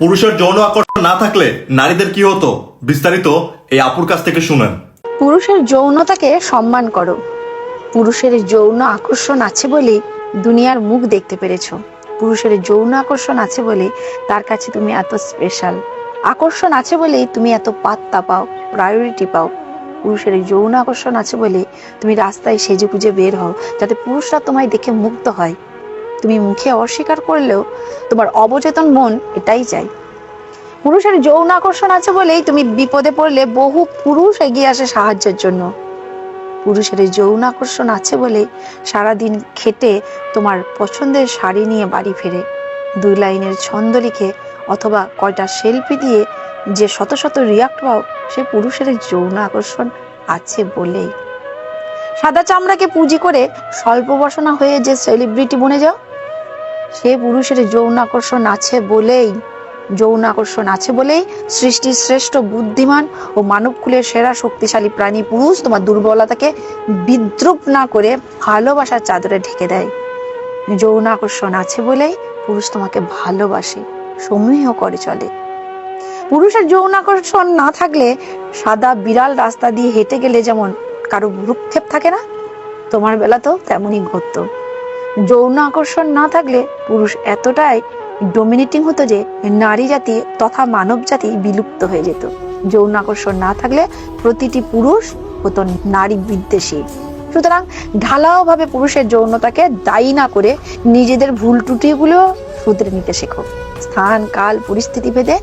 পুরুষের যৌন আকর্ষণ না থাকলে নারীদের কি হতো? বিস্তারিত এই আপুর কাছ থেকে শুনেন। পুরুষের যৌনতাকে সম্মান করো। পুরুষের যৌন আকর্ষণ আছে বলে দুনিয়ার মুখ দেখতে পেরেছ। পুরুষের যৌন আকর্ষণ আছে বলে তার কাছে তুমি এত স্পেশাল আকর্ষণ আছে বলেই তুমি এত পাত্তা পাও প্রায়োরিটি পাও। পুরুষের যৌন আকর্ষণ আছে বলে তুমি রাস্তায় সেজে গুজে বের হও, যাতে পুরুষরা তোমায় দেখে মুগ্ধ হয়। তুমি মুখে অস্বীকার করলেও তোমার অবচেতন মন এটাই চাই পুরুষের যৌন আকর্ষণ আছে বলেই তুমি বিপদে পড়লে বহু পুরুষ এগিয়ে আসে সাহায্যের জন্য। পুরুষের যৌন আকর্ষণ আছে বলে সারাদিন খেটে তোমার পছন্দের শাড়ি নিয়ে বাড়ি ফেরে। দুই লাইনের ছন্দ লিখে অথবা কয়টা সেলফি দিয়ে যে শত শত রিয়াক্ট পাও, সে পুরুষের যৌন আকর্ষণ আছে বলেই। সাদা চামড়াকে পুঁজি করে স্বল্প বসনা হয়ে যে সেলিব্রিটি বনে যাও সে পুরুষের যৌন আকর্ষণ আছে বলেই, যৌন আকর্ষণ আছে বলেই সৃষ্টির শ্রেষ্ঠ বুদ্ধিমান ও মানবকুলের সেরা শক্তিশালী প্রাণী পুরুষ তোমার দুর্বলতাকে বিদ্রুপ না করে ভালোবাসার চাদরে ঢেকে দেয়। যৌন আকর্ষণ আছে বলেই পুরুষ তোমাকে ভালোবাসে সমীহ করে চলে। পুরুষের যৌন আকর্ষণ না থাকলে সাদা বিড়াল রাস্তা দিয়ে হেঁটে গেলে যেমন কারও ভ্রুক্ষেপ থাকে না, তোমার বেলা তো তেমনই ঘটতো। যৌন আকর্ষণ না থাকলে পুরুষ এতটাই ডোমিনেটিং হতো যে নারী জাতি তথা মানব জাতি বিলুপ্ত হয়ে যেত। যৌন আকর্ষণ না থাকলে প্রতিটি পুরুষ হতো নারী বিদ্বেষী। সুতরাং ঢালাও ভাবে পুরুষের যৌনতাকে দায়ী না করে নিজেদের ভুল ত্রুটিগুলো শুধরে নিতে শেখো। স্থান, কাল, পরিস্থিতি ভেদে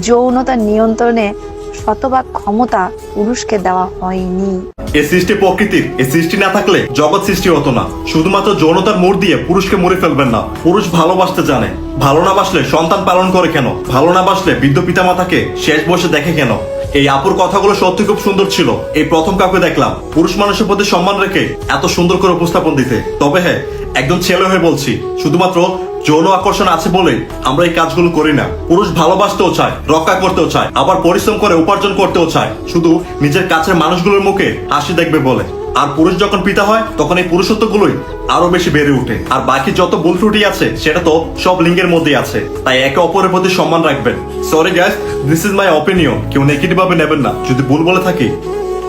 যৌনতা নিয়ন্ত্রণে শতভাগ ক্ষমতা পুরুষকে দেওয়া হয়নি। এ সৃষ্টি প্রকৃতির, এ সৃষ্টি না থাকলে জগৎ সৃষ্টি হতো না। শুধুমাত্র যৌনতার মোড় দিয়ে পুরুষকে মরে ফেলবেন না। পুরুষ ভালোবাসতে জানে। ভালো না বাসলে সন্তান পালন করে কেন? ভালো না বাসলে বৃদ্ধ পিতামাতাকে শেষ বসে দেখে কেন? এই আপুর কথাগুলো সত্যি খুব সুন্দর ছিল। এই প্রথম কাউকে দেখলাম। পুরুষ মানুষের প্রতি সম্মান রেখে এত সুন্দর করে উপস্থাপন দিতে। তবে হ্যাঁ একজন ছেলে হয়ে বলছি। শুধুমাত্র যৌন আকর্ষণ আছে বলে আমরা এই কাজগুলো করি না। পুরুষ ভালোবাসতেও চায়, রক্ষা করতেও চায়, আবার পরিশ্রম করে উপার্জন করতেও চায়। শুধু নিজের কাছের মানুষগুলোর মুখে হাসি দেখবে বলে। আর পুরুষ যখন পিতা হয়, তখন এই পুরুষত্বগুলোই আরও বেশি বেড়ে ওঠে। আর বাকি যত ভুল ত্রুটি আছে, সেটা তো সব লিঙ্গের মধ্যেই আছে। তাই একে অপরের প্রতি সম্মান রাখবেন। Sorry guys this is my opinion কেউ নেগেটিভ ভাবে নেবেন না। যদি ভুল বলে থাকি,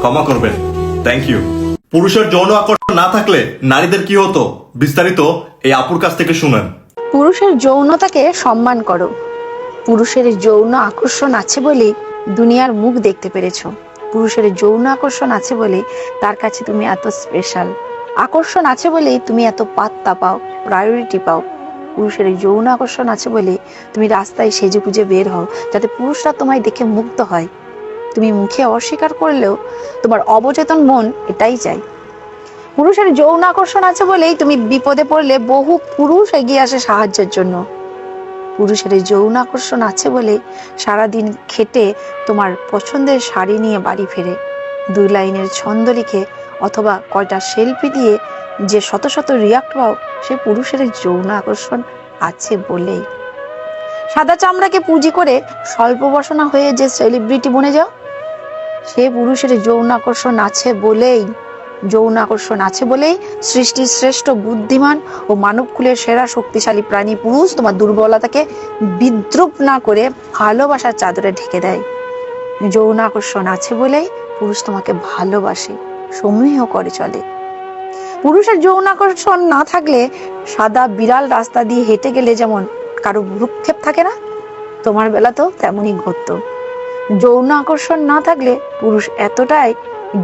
ক্ষমা করবেন। থ্যাংক ইউ পুরুষের যৌন আকর্ষণ না থাকলে নারীদের কি হতো? বিস্তারিত এই আপুর কাছ থেকে শুনেন। পুরুষের যৌনতাকে সম্মান করো। পুরুষের যৌন আকর্ষণ আছে বলে দুনিয়ার মুখ দেখতে পেরেছ। পুরুষের যৌন আকর্ষণ আছে বলে তার কাছে তুমি এত স্পেশাল আকর্ষণ আছে বলেই তুমি এত পাত্তা পাও প্রায়োরিটি পাও। পুরুষের যৌন আকর্ষণ আছে বলে তুমি রাস্তায় সেজে পুজে বের হও, যাতে পুরুষরা তোমায় দেখে মুগ্ধ হয়। তুমি মুখে অস্বীকার করলেও তোমার অবচেতন মন এটাই চাই পুরুষের যৌন আকর্ষণ আছে বলেই তুমি বিপদে পড়লে বহু পুরুষ এগিয়ে আসে সাহায্যের জন্য। পুরুষের যৌন আকর্ষণ আছে বলে সারাদিন খেটে তোমার পছন্দের শাড়ি নিয়ে বাড়ি ফেরে। দুই লাইনের ছন্দ লিখে অথবা কয়টা সেলফি দিয়ে যে শত শত রিয়াক্ট পাও, সে পুরুষের যৌন আকর্ষণ আছে বলেই। সাদা চামড়াকে পুঁজি করে স্বল্প বসনা হয়ে যে সেলিব্রিটি বনে যাও, সে পুরুষের যৌন আকর্ষণ আছে বলেই। যৌন আকর্ষণ আছে বলেই সৃষ্টির শ্রেষ্ঠ বুদ্ধিমান ও মানবকুলের সেরা শক্তিশালী প্রাণী পুরুষ তোমার দুর্বলতাকে বিদ্রুপ না করে ভালোবাসার চাদরে ঢেকে দেয়। যৌন আকর্ষণ আছে বলেই পুরুষ তোমাকে ভালোবাসে, সমীহ করে চলে। পুরুষের যৌন আকর্ষণ না থাকলে সাদা বিড়াল রাস্তা দিয়ে হেঁটে গেলে যেমন কারও ভ্রুক্ষেপ থাকে না, তোমার বেলাতেও তেমনই ঘটতো। যৌন আকর্ষণ না থাকলে পুরুষ এতটাই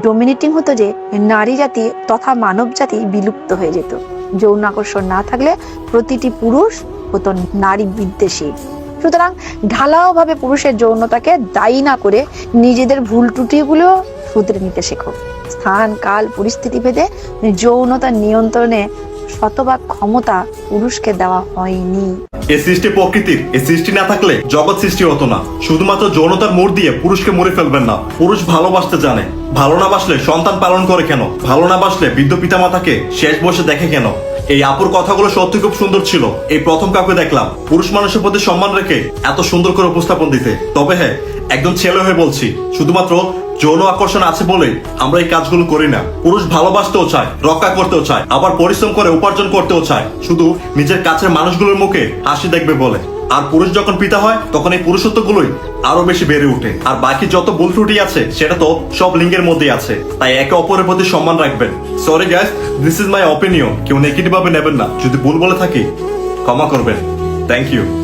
ডোমিনেটিং হতো যে নারী জাতি তথা মানব জাতি বিলুপ্ত হয়ে যেত। যৌন আকর্ষণ না থাকলে প্রতিটি পুরুষ হতো নারী বিদ্বেষী। সুতরাং ঢালাও ভাবে পুরুষের যৌনতাকে দায়ী না করে নিজেদের ভুল ত্রুটিগুলো শুধরে নিতে শেখো। স্থান, কাল, পরিস্থিতি ভেদে যৌনতা নিয়ন্ত্রণে শতভাগ ক্ষমতা পুরুষকে দেওয়া হয়নি। এ সৃষ্টি প্রকৃতির, এ সৃষ্টি না থাকলে জগৎ সৃষ্টি হতো না। শুধুমাত্র যৌনতার মোড় দিয়ে পুরুষকে মরে ফেলবেন না। পুরুষ ভালোবাসতে জানে। ভালো না বাসলে সন্তান পালন করে কেন? ভালো না বাসলে বৃদ্ধ পিতামাতাকে শেষ বসে দেখে কেন? এই আপুর কথাগুলো সত্যি খুব সুন্দর ছিল। এই প্রথম কাউকে দেখলাম। পুরুষ মানুষের প্রতি সম্মান রেখে এত সুন্দর করে উপস্থাপন দিতে। তবে হ্যাঁ একজন ছেলে হয়ে বলছি, শুধুমাত্র যৌন আকর্ষণ আছে বলে আমরা এই কাজগুলো করি না। পুরুষ ভালোবাসতেও চায়, রক্ষা করতেও চায়, আবার পরিশ্রম করে উপার্জন করতেও চায়। শুধু নিজের কাছের মানুষগুলোর মুখে হাসি দেখবে বলে। আর পুরুষ যখন পিতা হয়, তখন এই পুরুষত্বগুলোই আরও বেশি বেড়ে ওঠে। আর বাকি যত ভুল ত্রুটি আছে, সেটা তো সব লিঙ্গের মধ্যেই আছে। তাই একে অপরের প্রতি সম্মান রাখবেন। Sorry guys this is my opinion কেউ নেগেটিভ ভাবে নেবেন না। যদি ভুল বলে থাকি, ক্ষমা করবেন। Thank you